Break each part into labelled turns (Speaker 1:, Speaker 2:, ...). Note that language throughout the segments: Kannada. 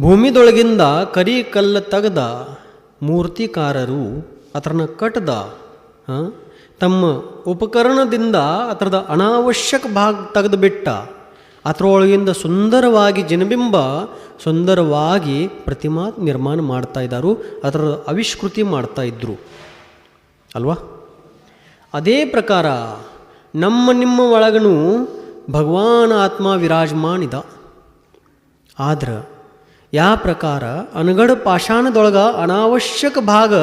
Speaker 1: ಭೂಮಿದೊಳಗಿಂದ ಕರಿ ಕಲ್ಲು ತೆಗೆದ ಮೂರ್ತಿಕಾರರು ಅದರನ್ನು ಕಟ್ಟದ ತಮ್ಮ ಉಪಕರಣದಿಂದ ಅದರದ ಅನಾವಶ್ಯಕ ಭಾಗ ತೆಗೆದು ಬಿಟ್ಟ ಅದರೊಳಗಿಂದ ಸುಂದರವಾಗಿ ಜನಬಿಂಬ ಸುಂದರವಾಗಿ ಪ್ರತಿಮಾ ನಿರ್ಮಾಣ ಮಾಡ್ತಾ ಇದ್ದಾರು ಅದರ ಅವಿಷ್ಕೃತಿ ಮಾಡ್ತಾ ಇದ್ದರು ಅಲ್ವಾ? ಅದೇ ಪ್ರಕಾರ ನಮ್ಮ ನಿಮ್ಮ ಒಳಗನು ಭಗವಾನ್ ಆತ್ಮ ವಿರಾಜಮಾನಿದ. ಆದ್ರೆ ಯಾವ ಪ್ರಕಾರ ಅನಗಡ ಪಾಷಾಣದೊಳಗ ಅನಾವಶ್ಯಕ ಭಾಗ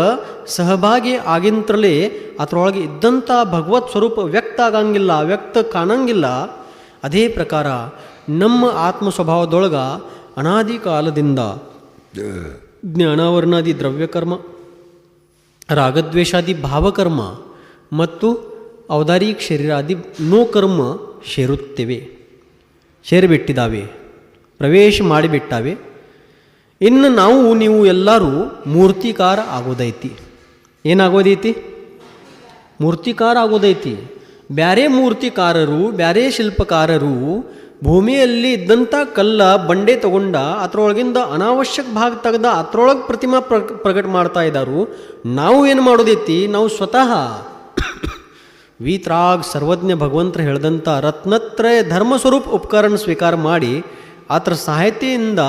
Speaker 1: ಸಹಭಾಗಿ ಆಗಿಂತ್ರಲೇ ಅದರೊಳಗೆ ಇದ್ದಂಥ ಭಗವತ್ ಸ್ವರೂಪ ವ್ಯಕ್ತ ಆಗಂಗಿಲ್ಲ, ವ್ಯಕ್ತ ಕಾಣಂಗಿಲ್ಲ. ಅದೇ ಪ್ರಕಾರ ನಮ್ಮ ಆತ್ಮ ಸ್ವಭಾವದೊಳಗ ಅನಾದಿ ಕಾಲದಿಂದ ಜ್ಞಾನಾವರ್ಣಾದಿ ದ್ರವ್ಯಕರ್ಮ, ರಾಗದ್ವೇಷಾದಿ ಭಾವಕರ್ಮ ಮತ್ತು ಔದಾರಿಕ ಶರೀರಾದಿ ನೋಕರ್ಮ ಸೇರುತ್ತಿವೆ, ಸೇರಿಬಿಟ್ಟಿದ್ದಾವೆ, ಪ್ರವೇಶ ಮಾಡಿಬಿಟ್ಟಾವೆ. ಇನ್ನು ನಾವು, ನೀವು ಎಲ್ಲರೂ ಮೂರ್ತಿಕಾರ ಆಗೋದೈತಿ. ಏನಾಗೋದೈತಿ? ಮೂರ್ತಿಕಾರ ಆಗೋದೈತಿ. ಬ್ಯಾರೆ ಮೂರ್ತಿಕಾರರು, ಬ್ಯಾರೆ ಶಿಲ್ಪಕಾರರು ಭೂಮಿಯಲ್ಲಿ ಇದ್ದಂಥ ಕಲ್ಲ ಬಂಡೆ ತಗೊಂಡ ಅದರೊಳಗಿಂದ ಅನಾವಶ್ಯಕ ಭಾಗ ತೆಗೆದ ಅದರೊಳಗೆ ಪ್ರತಿಮಾ ಪ್ರ, ಪ್ರಕಟ ಮಾಡ್ತಾ ಇದ್ದಾರು. ನಾವು ಏನು ಮಾಡೋದೈತಿ? ನಾವು ಸ್ವತಃ ವೀತ್ರಾಗ್ ಸರ್ವಜ್ಞ ಭಗವಂತರು ಹೇಳ್ದಂಥ ರತ್ನತ್ರಯ ಧರ್ಮಸ್ವರೂಪ ಉಪಕರಣ ಸ್ವೀಕಾರ ಮಾಡಿ ಅದರ ಸಹಾಯತೆಯಿಂದ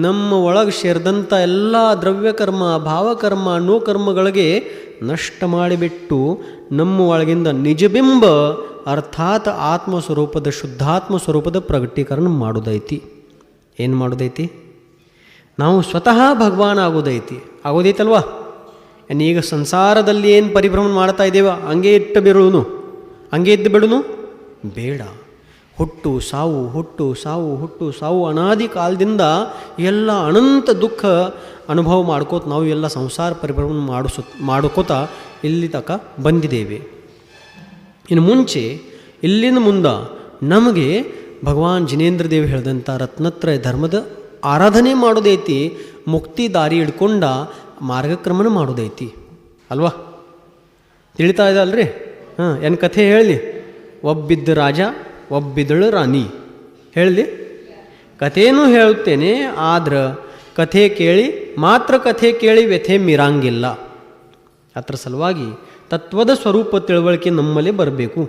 Speaker 1: ನಮ್ಮ ಒಳಗೆ ಸೇರಿದಂಥ ಎಲ್ಲ ದ್ರವ್ಯಕರ್ಮ, ಭಾವಕರ್ಮ ನೋಕರ್ಮಗಳಿಗೆ ನಷ್ಟ ಮಾಡಿಬಿಟ್ಟು ನಮ್ಮ ಒಳಗಿಂದ ನಿಜಬಿಂಬ ಅರ್ಥಾತ್ ಆತ್ಮ ಸ್ವರೂಪದ ಶುದ್ಧಾತ್ಮ ಸ್ವರೂಪದ ಪ್ರಗಟೀಕರಣ ಮಾಡೋದೈತಿ. ಏನು ಮಾಡೋದೈತಿ? ನಾವು ಸ್ವತಃ ಭಗವಾನ್ ಆಗೋದೈತಿ. ಆಗೋದೈತಲ್ವಾ? ಈಗ ಸಂಸಾರದಲ್ಲಿ ಏನು ಪರಿಭ್ರಮಣ ಮಾಡ್ತಾ ಇದ್ದೇವ? ಹಂಗೆ ಇಟ್ಟು ಬಿಡುನು. ಹಂಗೆ ಇದ್ದು ಬಿಡುನು? ಬೇಡ. ಹುಟ್ಟು ಸಾವು ಹುಟ್ಟು ಸಾವು ಹುಟ್ಟು ಸಾವು ಅನಾದಿ ಕಾಲದಿಂದ ಎಲ್ಲ ಅನಂತ ದುಃಖ ಅನುಭವ ಮಾಡ್ಕೋತ ನಾವು ಎಲ್ಲ ಸಂಸಾರ ಪರಿಭ್ರಮಣ ಮಾಡಿಸು ಮಾಡ್ಕೋತ ಇಲ್ಲಿ ತಕ ಬಂದಿದ್ದೇವೆ. ಇನ್ನು ಮುಂಚೆ, ಇಲ್ಲಿಂದ ಮುಂದೆ ನಮಗೆ ಭಗವಾನ್ ಜಿನೇಂದ್ರ ದೇವಿ ಹೇಳಿದಂಥ ರತ್ನತ್ರಯ ಧರ್ಮದ ಆರಾಧನೆ ಮಾಡೋದೈತಿ, ಮುಕ್ತಿ ದಾರಿ ಹಿಡ್ಕೊಂಡ ಮಾರ್ಗಕ್ರಮಣ ಮಾಡೋದೈತಿ. ಅಲ್ವಾ? ತಿಳಿತಾ ಇದೆ ಅಲ್ರಿ ಹಾಂ ಏನು ಕಥೆ ಹೇಳಿ. ಒಬ್ಬಿದ್ದ ರಾಜ ಒಬ್ಬಿದ್ದಳು ರಾಣಿ. ಹೇಳಲಿ ಕಥೆನೂ ಹೇಳುತ್ತೇನೆ, ಆದ್ರೆ ಕಥೆ ಕೇಳಿ, ಮಾತ್ರ ಕಥೆ ಕೇಳಿ ವ್ಯಥೆ ಮೀರಂಗಿಲ್ಲ. ಅದರ ಸಲುವಾಗಿ ತತ್ವದ ಸ್ವರೂಪ ತಿಳುವಳಿಕೆ ನಮ್ಮಲ್ಲಿ ಬರಬೇಕು.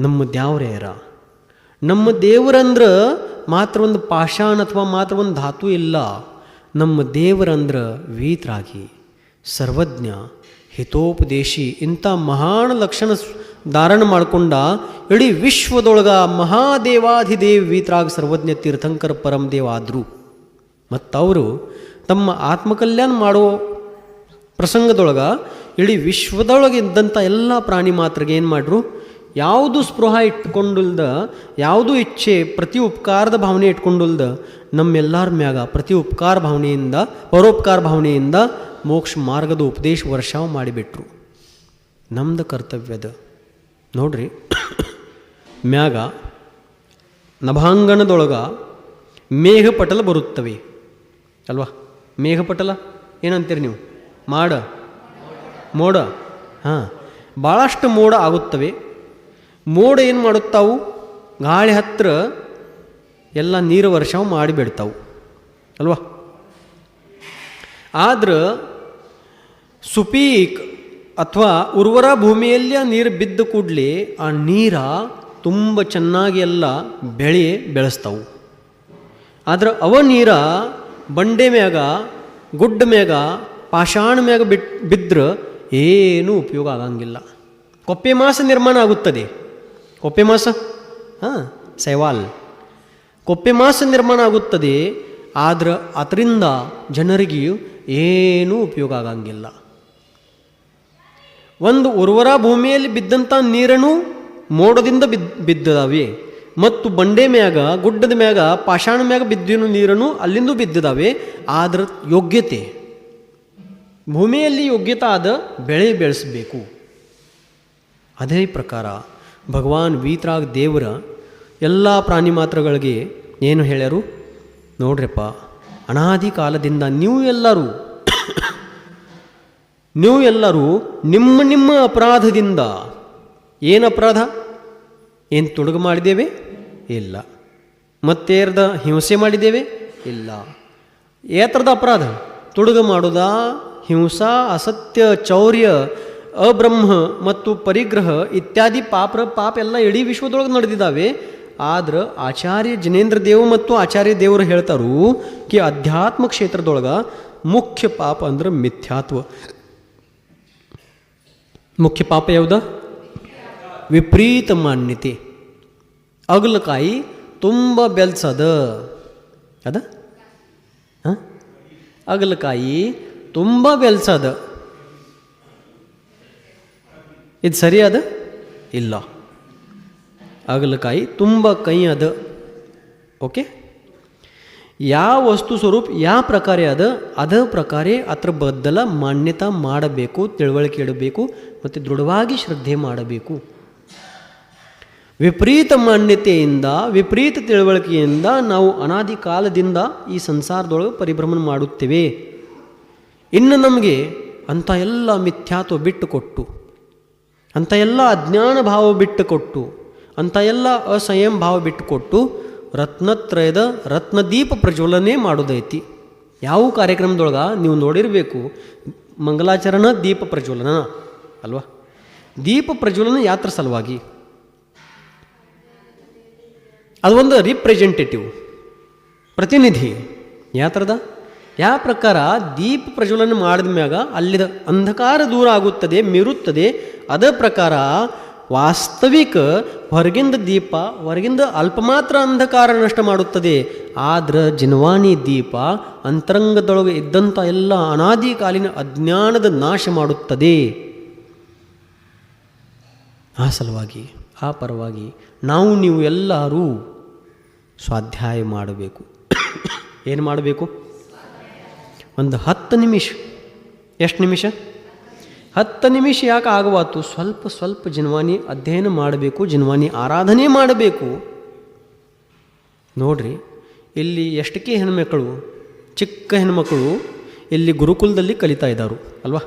Speaker 1: ನಮ್ಮ ದ್ಯಾವ್ರೇರ, ನಮ್ಮ ದೇವರಂದ್ರೆ ಮಾತ್ರ ಒಂದು ಪಾಷಾಣ ಅಥವಾ ಮಾತ್ರ ಒಂದು ಧಾತು ಇಲ್ಲ. ನಮ್ಮ ದೇವರಂದ್ರೆ ವೀತ್ರಾಗಿ ಸರ್ವಜ್ಞ, ಹಿತೋಪದೇಶಿ ಇಂಥ ಮಹಾನ್ ಲಕ್ಷಣ ಧಾರಣ ಮಾಡಿಕೊಂಡ ಇಡೀ ವಿಶ್ವದೊಳಗ ಮಹಾದೇವಾಧಿದೇವಿ ವೀತರಾಗ ಸರ್ವಜ್ಞ ತೀರ್ಥಂಕರ ಪರಮದೇವ ಆದರು. ಮತ್ತವರು ತಮ್ಮ ಆತ್ಮಕಲ್ಯಾಣ ಮಾಡೋ ಪ್ರಸಂಗದೊಳಗ ಇಡೀ ವಿಶ್ವದೊಳಗೆ ಇದ್ದಂಥ ಎಲ್ಲ ಪ್ರಾಣಿ ಮಾತ್ರಿಗೆ ಏನು ಮಾಡ್ರು? ಯಾವುದು ಸ್ಪೃಹ ಇಟ್ಕೊಂಡುಲ್ದ, ಯಾವುದು ಇಚ್ಛೆ ಪ್ರತಿ ಉಪಕಾರದ ಭಾವನೆ ಇಟ್ಕೊಂಡುಲ್ದ, ನಮ್ಮೆಲ್ಲರ ಮ್ಯಾಗ ಪ್ರತಿ ಉಪಕಾರ ಭಾವನೆಯಿಂದ, ಪರೋಪಕಾರ ಭಾವನೆಯಿಂದ ಮೋಕ್ಷ ಮಾರ್ಗದ ಉಪದೇಶ ವರ್ಷಾವ್ ಮಾಡಿಬಿಟ್ರು. ನಮ್ದು ಕರ್ತವ್ಯದ ನೋಡ್ರಿ. ಮ್ಯಾಗ ನಭಾಂಗಣದೊಳಗ ಮೇಘಪಟಲ ಬರುತ್ತವೆ. ಅಲ್ವಾ? ಮೇಘಪಟಲ ಏನಂತೀರಿ ನೀವು? ಮಾಡ. ಮೋಡ. ಹಾಂ. ಭಾಳಷ್ಟು ಮೋಡ ಆಗುತ್ತವೆ. ಮೋಡ ಏನು ಮಾಡುತ್ತಾವು? ಗಾಳಿ ಹತ್ರ ಎಲ್ಲ ನೀರು ವರ್ಷ ಮಾಡಿಬಿಡ್ತಾವು ಅಲ್ವಾ? ಆದ್ರೆ ಸುಪೀಕ್ ಅಥವಾ ಉರ್ವರ ಭೂಮಿಯಲ್ಲಿ ನೀರು ಬಿದ್ದ ಕೂಡಲಿ ಆ ನೀರ ತುಂಬ ಚೆನ್ನಾಗಿ ಎಲ್ಲ ಬೆಳೆ ಬೆಳೆಸ್ತಾವು. ಆದ್ರೆ ಅವ ನೀರ ಬಂಡೆ ಮ್ಯಾಗ, ಗುಡ್ಡ ಮ್ಯಾಗ, ಪಾಷಾಣ ಮ್ಯಾಗ ಬಿಟ್, ಬಿದ್ರೆ ಏನೂ ಉಪಯೋಗ ಆಗಂಗಿಲ್ಲ. ಕೊಪ್ಪೆ ಮಾಸ ನಿರ್ಮಾಣ ಆಗುತ್ತದೆ. ಕೊಪ್ಪೆ ಮಾಸ? ಹಾಂ, ಸೈವಾಲ್. ಕೊಪ್ಪೆ ಮಾಸ ನಿರ್ಮಾಣ ಆಗುತ್ತದೆ, ಆದ್ರೆ ಅದರಿಂದ ಜನರಿಗೆ ಏನೂ ಉಪಯೋಗ ಆಗಂಗಿಲ್ಲ. ಒಂದು ಉರ್ವರ ಭೂಮಿಯಲ್ಲಿ ಬಿದ್ದಂಥ ನೀರನ್ನು ಮೋಡದಿಂದ ಬಿದ್, ಬಿದ್ದದಾವೆ. ಮತ್ತು ಬಂಡೆ ಮ್ಯಾಗ, ಗುಡ್ಡದ ಮ್ಯಾಗ, ಪಾಷಾಣ ಮ್ಯಾಗ ಬಿದ್ದಿನ ನೀರನ್ನು ಅಲ್ಲಿಂದ ಬಿದ್ದಿದಾವೆ. ಆದ್ರ ಯೋಗ್ಯತೆ. ಭೂಮಿಯಲ್ಲಿ ಯೋಗ್ಯತೆ ಆದ ಬೆಳೆ ಬೆಳೆಸಬೇಕು. ಅದೇ ಪ್ರಕಾರ ಭಗವಾನ್ ವೀತ್ರಾಗ ದೇವರ ಎಲ್ಲ ಪ್ರಾಣಿ ಮಾತ್ರಗಳಿಗೆ ಏನು ಹೇಳ್ಯಾರು? ನೋಡ್ರಪ್ಪ, ಅನಾದಿ ಕಾಲದಿಂದ ನೀವು ಎಲ್ಲರೂ ನೀವು ಎಲ್ಲರೂ ನಿಮ್ಮ ನಿಮ್ಮ ಅಪರಾಧದಿಂದ ಏನು ಅಪರಾಧ? ಏನು ತೊಡಗು ಮಾಡಿದ್ದೇವೆ? ಇಲ್ಲ. ಮತ್ತೇರ್ದ ಹಿಂಸೆ ಮಾಡಿದ್ದೇವೆ? ಇಲ್ಲ. ಏತರದ ಅಪರಾಧ? ತುಡುಗ ಮಾಡುವುದ ಹಿಂಸಾ, ಅಸತ್ಯ, ಚೌರ್ಯ, ಅಬ್ರಹ್ಮ ಮತ್ತು ಪರಿಗ್ರಹ ಇತ್ಯಾದಿ ಪಾಪ ಪಾಪ ಎಲ್ಲ ಇಡೀ ವಿಶ್ವದೊಳಗೆ ನಡೆದಿದ್ದಾವೆ. ಆದ್ರೆ ಆಚಾರ್ಯ ಜಿನೇಂದ್ರ ದೇವ್ ಮತ್ತು ಆಚಾರ್ಯ ದೇವರು ಹೇಳ್ತಾರು, ಕಿ ಅಧ್ಯಾತ್ಮ ಕ್ಷೇತ್ರದೊಳಗೆ ಮುಖ್ಯ ಪಾಪ ಅಂದ್ರೆ ಮಿಥ್ಯಾತ್ವ. ಮುಖ್ಯ ಪಾಪ ಯಾವುದು? ವಿಪರೀತ ಮಾನ್ಯತೆ ಅಗಲಕಾಯಿ ತುಂಬ ಬೆಲ್ಸದ. ಅದ? ಹಾಂ? ಅಗಲಕಾಯಿ ತುಂಬ ಬೆಲ್ಸದ. ಇದು ಸರಿ ಅದ ಇಲ್ಲ. ಅಗಲಕಾಯಿ ತುಂಬ ಕೈ ಅದ ಓಕೆ? ಯಾವ ವಸ್ತು ಸ್ವರೂಪ, ಯಾವ ಪ್ರಕಾರ ಅದ ಅದ ಪ್ರಕಾರ ಅದ್ರ ಬದ್ದಲ ಮಾನ್ಯತಾ ಮಾಡಬೇಕು, ತಿಳುವಳಿಕೆ ಇಡಬೇಕು, ಮತ್ತು ದೃಢವಾಗಿ ಶ್ರದ್ಧೆ ಮಾಡಬೇಕು. ವಿಪರೀತ ಮಾನ್ಯತೆಯಿಂದ, ವಿಪರೀತ ತಿಳುವಳಿಕೆಯಿಂದ ನಾವು ಅನಾದಿ ಕಾಲದಿಂದ ಈ ಸಂಸಾರದೊಳಗೆ ಪರಿಭ್ರಮಣ ಮಾಡುತ್ತೇವೆ. ಇನ್ನು ನಮಗೆ ಅಂಥ ಎಲ್ಲ ಮಿಥ್ಯಾತ್ವ ಬಿಟ್ಟು ಕೊಟ್ಟು ಅಂಥ ಎಲ್ಲ ಅಜ್ಞಾನ ಭಾವ ಬಿಟ್ಟು ಕೊಟ್ಟು ಅಂಥ ಎಲ್ಲ ಅಸಂಯಂ ಭಾವ ಬಿಟ್ಟು ಕೊಟ್ಟು ರತ್ನತ್ರಯದ ರತ್ನದೀಪ ಪ್ರಜ್ವಲನೆ ಮಾಡೋದೈತಿ. ಯಾವ ಕಾರ್ಯಕ್ರಮದೊಳಗೆ ನೀವು ನೋಡಿರಬೇಕು, ಮಂಗಲಾಚರಣ ದೀಪ ಪ್ರಜ್ವಲನ, ಅಲ್ವಾ? ದೀಪ ಪ್ರಜ್ವಲನ ಯಾತ್ರ ಸಲುವಾಗಿ. ಅದು ಒಂದು ರಿಪ್ರೆಸೆಂಟೇಟಿವ್ ಪ್ರತಿನಿಧಿ ಯಾತ್ರದ. ಯಾವ ಪ್ರಕಾರ ದೀಪ ಪ್ರಜ್ವಲನ ಮಾಡಿದ ಮ್ಯಾಗ ಅಲ್ಲಿದ ಅಂಧಕಾರ ದೂರ ಆಗುತ್ತದೆ, ಮೀರುತ್ತದೆ. ಅದ ಪ್ರಕಾರ ವಾಸ್ತವಿಕ ಹೊರಗಿಂದ ದೀಪ, ಹೊರಗಿಂದ ಅಲ್ಪ ಮಾತ್ರ ಅಂಧಕಾರ ನಷ್ಟ ಮಾಡುತ್ತದೆ. ಆದ್ರೆ ಜಿನ್ವಾನಿ ದೀಪ ಅಂತರಂಗದೊಳಗೆ ಇದ್ದಂಥ ಎಲ್ಲ ಅನಾದಿ ಕಾಲಿನ ಅಜ್ಞಾನದ ನಾಶ ಮಾಡುತ್ತದೆ. ಆ ಸಲುವಾಗಿ, ಆ ಪರವಾಗಿ ನಾವು ನೀವು ಎಲ್ಲರೂ ಸ್ವಾಧ್ಯಾಯ ಮಾಡಬೇಕು. ಏನು ಮಾಡಬೇಕು? ಒಂದು ಹತ್ತು ನಿಮಿಷ. ಎಷ್ಟು ನಿಮಿಷ? ಹತ್ತು ನಿಮಿಷ ಯಾಕೆ ಆಗವಾತು? ಸ್ವಲ್ಪ ಸ್ವಲ್ಪ ಜಿನ್ವಾನಿ ಅಧ್ಯಯನ ಮಾಡಬೇಕು ಜಿನ್ವಾನಿ ಆರಾಧನೆ ಮಾಡಬೇಕು. ನೋಡ್ರಿ, ಇಲ್ಲಿ ಎಷ್ಟಕ್ಕೆ ಹೆಣ್ಮಕ್ಕಳು ಚಿಕ್ಕ ಹೆಣ್ಮಕ್ಕಳು ಇಲ್ಲಿ ಗುರುಕುಲದಲ್ಲಿ ಕಲಿತಾ ಇದ್ದಾರು, ಅಲ್ವಾ?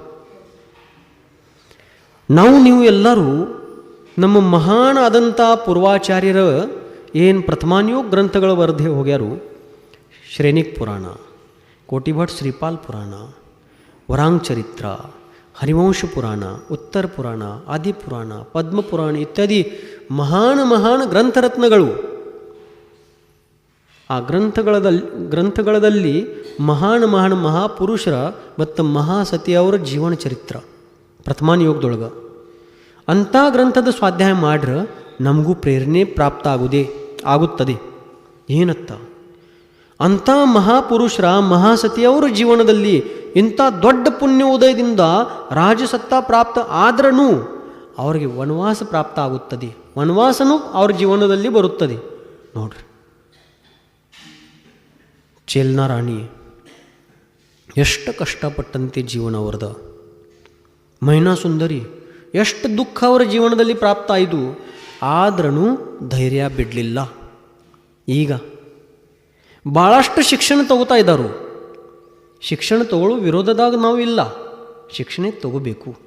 Speaker 1: ನಾವು ನೀವು ಎಲ್ಲರೂ ನಮ್ಮ ಮಹಾನ್ ಆದಂಥ ಪೂರ್ವಾಚಾರ್ಯರ ಏನು ಪ್ರಥಮಾನ್ಯೋ ಗ್ರಂಥಗಳ ವರದಿ ಹೋಗ್ಯಾರು? ಶ್ರೇಣಿಕ್ ಪುರಾಣ, ಕೋಟಿಭಟ್ ಶ್ರೀಪಾಲ್ ಪುರಾಣ, ವರಾಂಗ್ ಚರಿತ್ರ ಹರಿವಂಶ ಪುರಾಣ, ಉತ್ತರ ಪುರಾಣ ಆದಿಪುರಾಣ ಪದ್ಮ ಪುರಾಣ ಇತ್ಯಾದಿ ಮಹಾನ್ ಮಹಾನ್ ಗ್ರಂಥರತ್ನಗಳು. ಆ ಗ್ರಂಥಗಳದಲ್ಲಿ ಗ್ರಂಥಗಳದಲ್ಲಿ ಮಹಾನ್ ಮಹಾನ್ ಮಹಾಪುರುಷರ ಮತ್ತು ಮಹಾಸತಿಯವರ ಜೀವನ ಚರಿತ್ರ ಪ್ರಥಮ ಯೋಗದೊಳಗೆ ಅಂಥ ಗ್ರಂಥದ ಸ್ವಾಧ್ಯಾಯ ಮಾಡ್ರೆ ನಮಗೂ ಪ್ರೇರಣೆ ಪ್ರಾಪ್ತ ಆಗುದೇ ಆಗುತ್ತದೆ. ಏನತ್ತ? ಅಂಥ ಮಹಾಪುರುಷರ ಮಹಾಸತಿಯವರ ಜೀವನದಲ್ಲಿ ಇಂಥ ದೊಡ್ಡ ಪುಣ್ಯ ಉದಯದಿಂದ ರಾಜಸತ್ತ ಪ್ರಾಪ್ತ ಆದ್ರೂ ಅವರಿಗೆ ವನವಾಸ ಪ್ರಾಪ್ತ ಆಗುತ್ತದೆ ವನವಾಸನೂ ಅವ್ರ ಜೀವನದಲ್ಲಿ ಬರುತ್ತದೆ. ನೋಡ್ರಿ. ಚೆಲ್ನ ರಾಣಿ, ಎಷ್ಟು ಕಷ್ಟಪಟ್ಟಂತೆ ಜೀವನ ಅವ್ರದ. ಮೈನಾ ಸುಂದರಿ, ಎಷ್ಟು ದುಃಖ ಅವರ ಜೀವನದಲ್ಲಿ ಪ್ರಾಪ್ತ ಆಯಿತು ಆದ್ರೂ ಧೈರ್ಯ ಬಿಡಲಿಲ್ಲ. ಈಗ ಭಾಳಷ್ಟು ಶಿಕ್ಷಣ ತಗೋತಾ ಇದ್ದಾರು ಶಿಕ್ಷಣ ತಗೊಳ್ಳೋ ವಿರೋಧದಾಗ ನಾವು ಇಲ್ಲ. ಶಿಕ್ಷಣ ತಗೋಬೇಕು.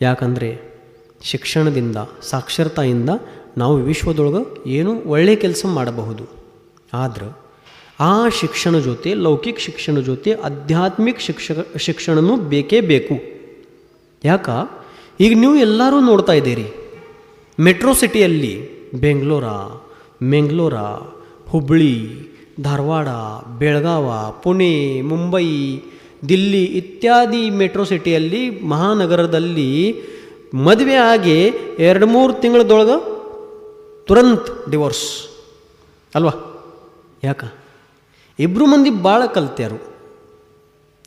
Speaker 1: ಯಾಕಂದರೆ ಶಿಕ್ಷಣದಿಂದ, ಸಾಕ್ಷರತೆಯಿಂದ ನಾವು ವಿಶ್ವದೊಳಗೆ ಏನು ಒಳ್ಳೆಯ ಕೆಲಸ ಮಾಡಬಹುದು. ಆದ್ರೆ ಆ ಶಿಕ್ಷಣ ಜೊತೆ, ಲೌಕಿಕ ಶಿಕ್ಷಣ ಜೊತೆ ಆಧ್ಯಾತ್ಮಿಕ ಶಿಕ್ಷಕ ಶಿಕ್ಷಣನೂ ಬೇಕೇ ಬೇಕು. ಯಾಕ? ಈಗ ನೀವು ಎಲ್ಲರೂ ನೋಡ್ತಾ ಇದ್ದೀರಿ. ಮೆಟ್ರೋ ಸಿಟಿಯಲ್ಲಿ ಬೆಂಗಳೂರ, ಮೆಂಗ್ಳೂರ ಹುಬ್ಬಳ್ಳಿ ಧಾರವಾಡ, ಬೆಳಗಾವ, ಪುಣೆ, ಮುಂಬೈ, ದಿಲ್ಲಿ ಇತ್ಯಾದಿ ಮೆಟ್ರೋ ಸಿಟಿಯಲ್ಲಿ ಮಹಾನಗರದಲ್ಲಿ ಮದುವೆ ಆಗಿ ಎರಡು ಮೂರು ತಿಂಗಳದೊಳಗೆ ತುರಂತ್ ಡಿವೋರ್ಸ್. ಅಲ್ವಾ? ಯಾಕ? ಇಬ್ಬರು ಮಂದಿ ಭಾಳ ಕಲ್ತ್ಯಾರು.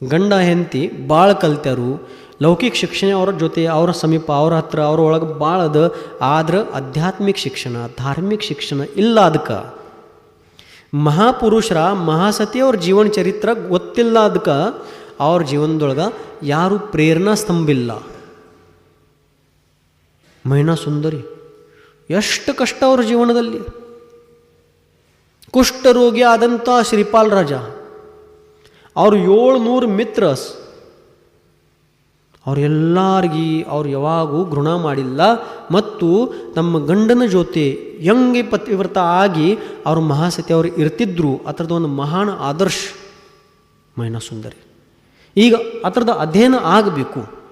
Speaker 1: ಗಂಡ, ಹೆಂಡತಿ ಭಾಳ ಕಲ್ತ್ಯಾರು. ಲೌಕಿಕ ಶಿಕ್ಷಣ ಅವರ ಜೊತೆ, ಅವರ ಸಮೀಪ, ಅವ್ರ ಹತ್ರ, ಅವ್ರ ಒಳಗೆ ಭಾಳ ಅದ ಆದ್ರೆ ಆಧ್ಯಾತ್ಮಿಕ ಶಿಕ್ಷಣ, ಧಾರ್ಮಿಕ ಶಿಕ್ಷಣ ಇಲ್ಲ ಅದಕ್ಕೆ ಮಹಾಪುರುಷರ ಮಹಾಸತಿಯವ್ರ ಜೀವನ ಚರಿತ್ರ ಗೊತ್ತಿಲ್ಲ ಅದಕ್ಕೆ ಅವ್ರ ಜೀವನದೊಳಗೆ ಯಾರು ಪ್ರೇರಣಾ ಸ್ತಂಭಿಲ್ಲ. ಮೈನಾ ಸುಂದರಿ, ಎಷ್ಟು ಕಷ್ಟ ಅವ್ರ ಜೀವನದಲ್ಲಿ. ಕುಷ್ಠರೋಗಿ ಆದಂಥ ಶ್ರೀಪಾಲ್ ರಾಜ, ಅವರು ಏಳ್ನೂರು ಮಿತ್ರಸ್ ಅವರೆಲ್ಲರಿಗೂ ಅವ್ರು ಯಾವಾಗೂ ಘೃಣ ಮಾಡಿಲ್ಲ ಮತ್ತು ನಮ್ಮ ಗಂಡನ ಜೊತೆ ಹೆಂಗೆ ಪತಿವ್ರತ ಆಗಿ ಅವರು ಮಹಾಸತಿ ಅವರು ಇರ್ತಿದ್ರು. ಆ ಒಂದು ಮಹಾನ್ ಆದರ್ಶ ಮೈನಾ ಸುಂದರಿ. ಈಗ ಆ ಥರದ ಅಧ್ಯಯನ ಆಗಬೇಕು.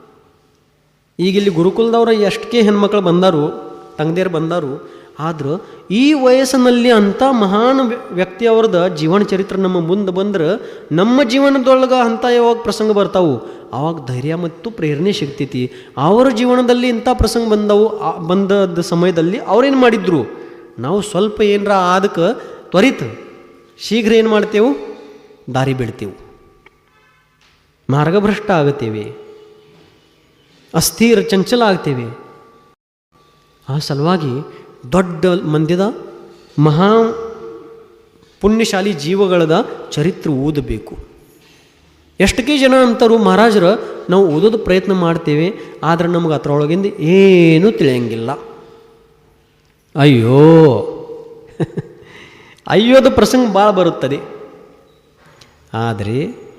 Speaker 1: ಈಗ ಇಲ್ಲಿ ಗುರುಕುಲದವ್ರ ಎಷ್ಟಕ್ಕೆ ಹೆಣ್ಮಕ್ಳು ಬಂದರು ತಂಗದೇರು ಬಂದಾರು ಆದ್ರೆ ಈ ವಯಸ್ಸಿನಲ್ಲಿ ಅಂಥ ಮಹಾನ್ ವ್ಯ- ವ್ಯಕ್ತಿಯವ್ರದ ಜೀವನ ಚರಿತ್ರೆ ನಮ್ಮ ಮುಂದೆ ಬಂದ್ರೆ ನಮ್ಮ ಜೀವನದೊಳಗೆ ಅಂಥ ಯಾವಾಗ ಪ್ರಸಂಗ ಬರ್ತಾವು? ಆವಾಗ ಧೈರ್ಯ ಮತ್ತು ಪ್ರೇರಣೆ ಸಿಗ್ತೈತಿ. ಅವರ ಜೀವನದಲ್ಲಿ ಇಂಥ ಪ್ರಸಂಗ ಬಂದವು ಬಂದದ ಸಮಯದಲ್ಲಿ ಅವ್ರೇನು ಮಾಡಿದ್ರು? ನಾವು ಸ್ವಲ್ಪ ಏನರ ಆದಕ್ಕೆ ತ್ವರಿತ ಶೀಘ್ರ ಏನು ಮಾಡ್ತೇವೆ? ದಾರಿ ಬೀಳ್ತೇವೆ. ಮಾರ್ಗಭ್ರಷ್ಟ ಆಗುತ್ತೇವೆ ಅಸ್ಥಿರ ಚಂಚಲ ಆಗ್ತೇವೆ. ಆ ಸಲುವಾಗಿ ದೊಡ್ಡ ಮಂದಿದ ಮಹಾ ಪುಣ್ಯಶಾಲಿ ಜೀವಗಳದ ಚರಿತ್ರೆ ಓದಬೇಕು. ಎಷ್ಟಕ್ಕೆ ಜನ ಅಂತಾರು ಮಹಾರಾಜರ ನಾವು ಓದೋದು ಪ್ರಯತ್ನ ಮಾಡ್ತೇವೆ, ಆದರೆ ನಮಗೆ ಅದರೊಳಗಿಂದ ಏನೂ ತಿಳಿಯಂಗಿಲ್ಲ. ಅಯ್ಯೋ! ಅಯ್ಯೋದ ಪ್ರಸಂಗ ಭಾಳ ಬರುತ್ತದೆ. ಆದರೆ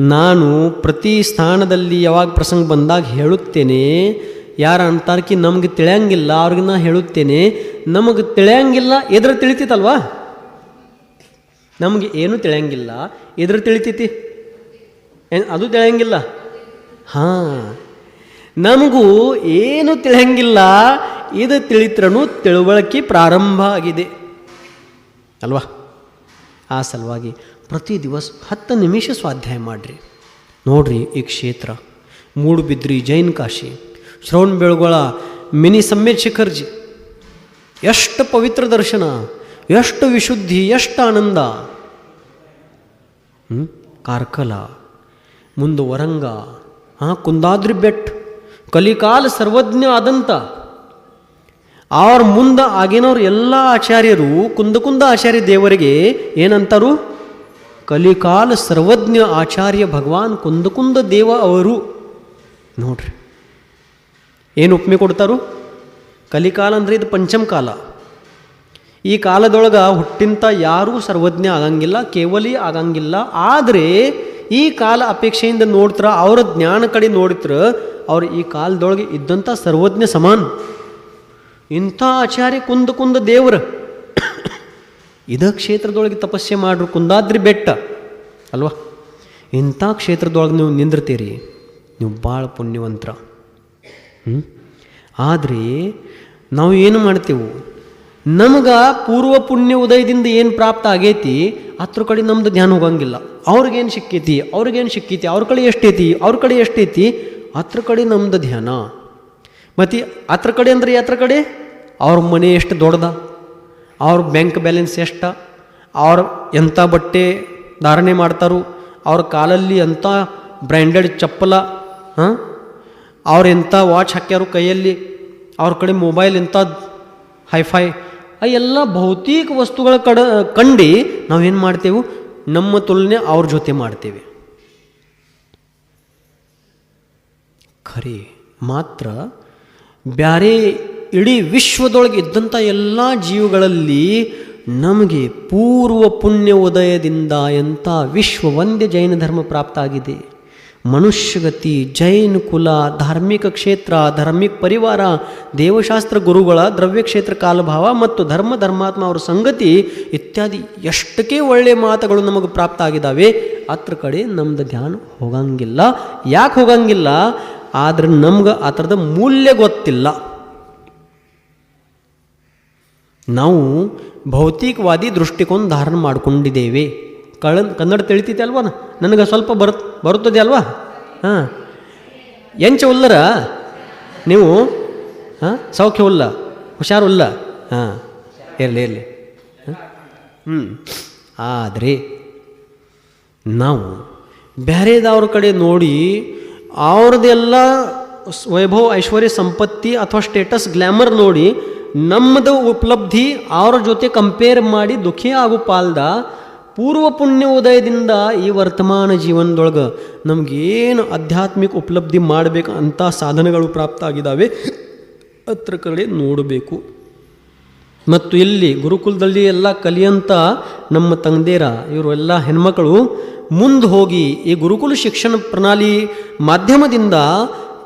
Speaker 1: ನಾನು ಪ್ರತಿ ಸ್ಥಾನದಲ್ಲಿ ಯಾವಾಗ ಪ್ರಸಂಗ ಬಂದಾಗ ಹೇಳುತ್ತೇನೆ ಯಾರ ಅಂತಾರ್ಕಿ ನಮಗೆ ತಿಳಿಯಂಗಿಲ್ಲ ಅವ್ರಿಗೆ ನಾ ಹೇಳುತ್ತೇನೆ, ನಮಗೆ ತಿಳಿಯಂಗಿಲ್ಲ, ಎದ್ರ ತಿಳಿತೈತಲ್ವಾ ನಮಗೆ ಏನೂ ತಿಳಿಯಂಗಿಲ್ಲ, ಎದ್ರ ತಿಳಿತೈತಿ? ಅದು ತಿಳಿಯಂಗಿಲ್ಲ? ಹಾಂ. ನಮಗೂ ಏನು ತಿಳಿಯಂಗಿಲ್ಲ, ಇದು ತಿಳಿತ್ರನು ತಿಳುವಳಿಕೆ ಪ್ರಾರಂಭ ಆಗಿದೆ. ಅಲ್ವಾ? ಆ ಸಲುವಾಗಿ ಪ್ರತಿ ದಿವಸ ಹತ್ತು ನಿಮಿಷ ಸ್ವಾಧ್ಯಾಯ ಮಾಡಿರಿ. ನೋಡ್ರಿ ಈ ಕ್ಷೇತ್ರ. ಮೂಡುಬಿದ್ರಿ ಜೈನ್ ಕಾಶಿ. ಶ್ರವಣ ಬೆಳಗೊಳ ಮಿನಿ ಸಮ್ಮೇತ್ ಶಿಖರ್ಜಿ. ಎಷ್ಟು ಪವಿತ್ರ ದರ್ಶನ, ಎಷ್ಟು ವಿಶುದ್ಧಿ, ಎಷ್ಟು ಆನಂದ? ಕಾರ್ಕಲ, ಮುಂದೆ ವರಂಗ, ಹಾಂ, ಕುಂದಾದ್ರಿ ಬೆಟ್, ಕಲಿಕಾಲ ಸರ್ವಜ್ಞ ಆದಂತ. ಅವ್ರ ಮುಂದೆ ಆಗಿನವ್ರು ಎಲ್ಲ ಆಚಾರ್ಯರು ಕುಂದ ಕುಂದ ಆಚಾರ್ಯ ದೇವರಿಗೆ ಏನಂತಾರು? ಕಲಿಕಾಲ ಸರ್ವಜ್ಞ ಆಚಾರ್ಯ ಭಗವಾನ್ ಕುಂದ ಕುಂದ ದೇವ ಅವರು. ನೋಡ್ರಿ. ಏನು ಉಪ್ಮೆ ಕೊಡ್ತಾರು? ಕಲಿಕಾಲ ಅಂದರೆ ಇದು ಪಂಚಮ ಕಾಲ. ಈ ಕಾಲದೊಳಗೆ ಹುಟ್ಟಿಂತ ಯಾರೂ ಸರ್ವಜ್ಞ ಆಗಂಗಿಲ್ಲ, ಕೇವಲಿ ಆಗಂಗಿಲ್ಲ. ಆದರೆ ಈ ಕಾಲ ಅಪೇಕ್ಷೆಯಿಂದ ನೋಡ್ತಾರ, ಅವರ ಜ್ಞಾನ ಕಡೆ ನೋಡಿತ್ರ, ಅವ್ರು ಈ ಕಾಲದೊಳಗೆ ಇದ್ದಂಥ ಸರ್ವಜ್ಞ ಸಮಾನ. ಇಂಥ ಆಚಾರ್ಯ ಕುಂದ ಕುಂದ ದೇವ್ರ. ಇದ ಕ್ಷೇತ್ರದೊಳಗೆ ತಪಸ್ಸೆ ಮಾಡ್ರು ಕುಂದಾದ್ರಿ ಬೆಟ್ಟ. ಅಲ್ವಾ? ಇಂಥ ಕ್ಷೇತ್ರದೊಳಗೆ ನೀವು ನಿಂದಿರ್ತೀರಿ. ನೀವು ಭಾಳ ಪುಣ್ಯವಂತರ. ಆದರೆ ನಾವು ಏನು ಮಾಡ್ತೇವೆ? ನಮ್ಗೆ ಪೂರ್ವ ಪುಣ್ಯ ಉದಯದಿಂದ ಏನು ಪ್ರಾಪ್ತ ಆಗೈತಿ ಹತ್ರ ಕಡೆ ನಮ್ದು ಧ್ಯಾನ ಹೋಗಂಗಿಲ್ಲ. ಅವ್ರಿಗೇನು ಸಿಕ್ಕೈತಿ ಅವ್ರಿಗೇನು ಸಿಕ್ಕೈತಿ, ಅವ್ರ ಕಡೆ ಎಷ್ಟೈತಿ, ಅವ್ರ ಕಡೆ ಎಷ್ಟೈತಿ ಹತ್ರ ಕಡೆ ನಮ್ದು ಧ್ಯಾನ. ಮತ್ತು ಹತ್ರ ಕಡೆ ಅಂದ್ರೆ ಯಾತ್ರ ಕಡೆ? ಅವ್ರ ಮನೆ ಎಷ್ಟು ದೊಡ್ಡದ, ಅವ್ರ ಬ್ಯಾಂಕ್ ಬ್ಯಾಲೆನ್ಸ್ ಎಷ್ಟ, ಅವ್ರ ಎಂಥ ಬಟ್ಟೆ ಧಾರಣೆ ಮಾಡ್ತಾರೋ, ಅವ್ರ ಕಾಲಲ್ಲಿ ಎಂಥ ಬ್ರ್ಯಾಂಡೆಡ್ ಚಪ್ಪಲ, ಹಾಂ? ಅವ್ರು ಎಂಥ ವಾಚ್ ಹಾಕ್ಯಾರು ಕೈಯಲ್ಲಿ, ಅವ್ರ ಕಡೆ ಮೊಬೈಲ್ ಎಂಥ ಹೈಫೈ ಆ ಎಲ್ಲ ಭೌತಿಕ ವಸ್ತುಗಳ ಕಡೆ, ಕಂಡು ನಾವೇನು ಮಾಡ್ತೇವೆ? ನಮ್ಮ ತುಲನೆ ಅವ್ರ ಜೊತೆ ಮಾಡ್ತೇವೆ. ಖರೆ, ಮಾತ್ರ ಬ್ಯಾರೆ ಇಡೀ ವಿಶ್ವದೊಳಗೆ ಇದ್ದಂಥ ಎಲ್ಲ ಜೀವಗಳಲ್ಲಿ ನಮಗೆ ಪೂರ್ವ ಪುಣ್ಯ ಉದಯದಿಂದ ಎಂಥ ವಿಶ್ವ ಒಂದೇ ಜೈನ ಧರ್ಮ ಪ್ರಾಪ್ತ ಆಗಿದೆ. ಮನುಷ್ಯಗತಿ ಜೈನ ಕುಲ ಧಾರ್ಮಿಕ ಕ್ಷೇತ್ರ, ಧಾರ್ಮಿಕ ಪರಿವಾರ, ದೇವಶಾಸ್ತ್ರ ಗುರುಗಳ ದ್ರವ್ಯ ಕ್ಷೇತ್ರ ಕಾಲಭಾವ ಮತ್ತು ಧರ್ಮ, ಧರ್ಮಾತ್ಮ ಅವರ ಸಂಗತಿ ಇತ್ಯಾದಿ ಎಷ್ಟಕ್ಕೆ ಒಳ್ಳೆಯ ಮಾತುಗಳು ನಮಗೆ ಪ್ರಾಪ್ತ ಆಗಿದ್ದಾವೆ ಅದ್ರ ಕಡೆ ನಮ್ದು ಧ್ಯಾನ ಹೋಗಂಗಿಲ್ಲ. ಯಾಕೆ ಹೋಗಂಗಿಲ್ಲ? ಆದ್ರೆ ನಮ್ಗೆ ಆ ಥರದ ಮೂಲ್ಯ ಗೊತ್ತಿಲ್ಲ. ನಾವು ಭೌತಿಕವಾದಿ ದೃಷ್ಟಿಕೋನ ಧಾರಣ ಮಾಡಿಕೊಂಡಿದ್ದೇವೆ. ಕಳ ಕನ್ನಡ ತಿಳಿತೈತೆ ಅಲ್ವಾ ನನಗೆ ಸ್ವಲ್ಪ ಬರುತ್ತೆ ಬರುತ್ತದೆ ಅಲ್ವಾ? ಹಾಂ. ಎಂಚ ಉಲ್ಲರ? ನೀವು? ಹಾಂ? ಸೌಖ್ಯ ಉಲ್ಲ? ಹುಷಾರು ಉಲ್ಲ? ಹಾಂ. ಇರಲಿ ಇರಲಿ. ಹ್ಞೂ ಆದರೆ ನಾವು ಬೇರೆದವ್ರ ಕಡೆ ನೋಡಿ ಅವ್ರದ್ದೆಲ್ಲ ವೈಭವ, ಐಶ್ವರ್ಯ, ಸಂಪತ್ತಿ ಅಥವಾ ಸ್ಟೇಟಸ್ ಗ್ಲ್ಯಾಮರ್ ನೋಡಿ ನಮ್ಮದು ಉಪಲಬ್ಧಿ ಅವ್ರ ಜೊತೆ ಕಂಪೇರ್ ಮಾಡಿ ದುಃಖಿ ಆಗು ಪಾಲ್ದ ಪೂರ್ವ ಪುಣ್ಯ ಉದಯದಿಂದ ಈ ವರ್ತಮಾನ ಜೀವನದೊಳಗೆ ನಮಗೇನು ಆಧ್ಯಾತ್ಮಿಕ ಉಪಲಬ್ಧಿ ಮಾಡಬೇಕು ಅಂಥ ಸಾಧನಗಳು ಪ್ರಾಪ್ತ ಆಗಿದ್ದಾವೆ ಹತ್ರ ಕಡೆ ನೋಡಬೇಕು. ಮತ್ತು ಇಲ್ಲಿ ಗುರುಕುಲದಲ್ಲಿ ಎಲ್ಲ ಕಲಿಯಂಥ ನಮ್ಮ ತಂದೆರ ಇವರು ಎಲ್ಲ ಹೆಣ್ಮಕ್ಕಳು ಮುಂದೆ ಹೋಗಿ ಈ ಗುರುಕುಲ ಶಿಕ್ಷಣ ಪ್ರಣಾಲಿ ಮಾಧ್ಯಮದಿಂದ